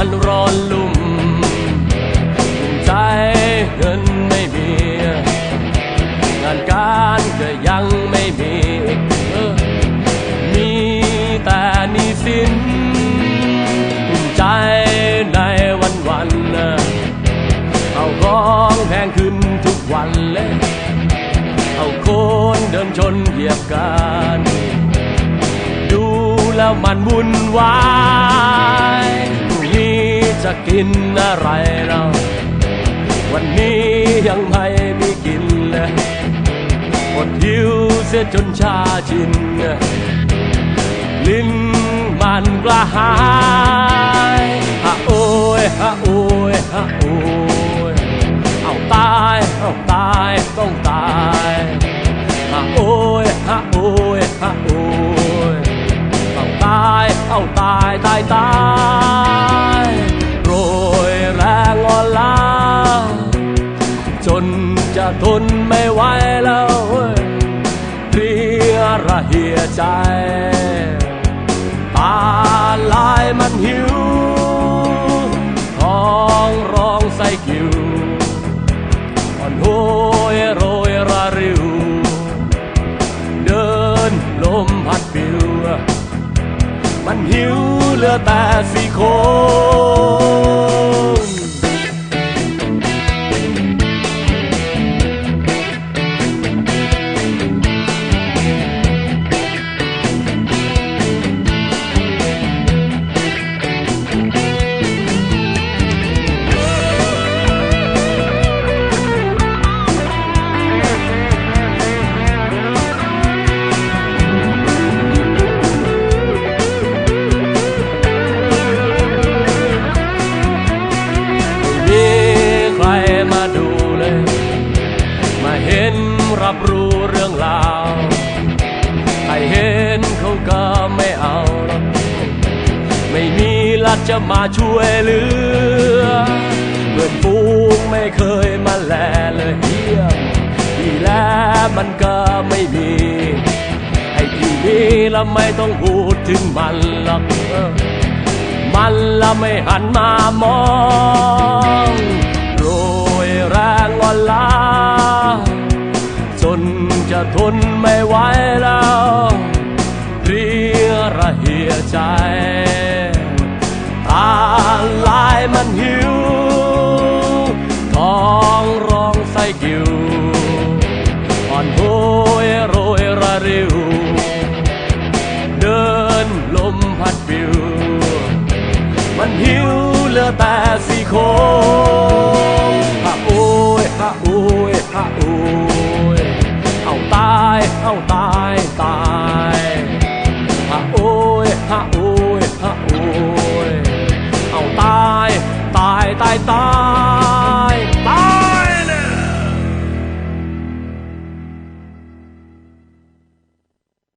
มันร้อนลุ่มใจเงินไม่มี งานการก็ยังไม่มีมีแต่นี้สินใจในวันวันๆเอาของแพงขึ้นทุกวันเลย เอาโคนเดินชนเหยียบกัน ดูแล้วมันวุ่นวาย จะกินอะไรเราวันนี้ยังไม่มีกินเลยหมดหิวเสียจนชาชิน ลิ้นมันกระหาย นจะทนไม่ไหวแล้วเพียระเหียใจ ตาลายมันหิวท้องร้องใส่กิวอ่อนโหยโรยระริว เดินลมพัดปิว มันหิวเหลือแต่สี่โค มีลัดจะมาช่วยเหลือเพื่อนฟูงไม่เคยมาแลเลยเยี่ยมที่แล้วมันก็ไม่มีไอ้ที่มีแล้วไม่ต้องพูดถึงมันหรอกมันละไม่หันมามองโรยแรงอ่อนล้าจนจะทนไม่ไหวแล้ว ร้องไส้กิวอ่อนโหยโรยระริวเดินลมพัดปิวมันหิวเหลือแต่สี่โครงฮะโอ้ยฮะโอ้ยฮะโอ้ยเอาตายเอาตายตายฮะโอ้ยฮะโอ้ยฮะโอ้ยเอาตายตายตายตาย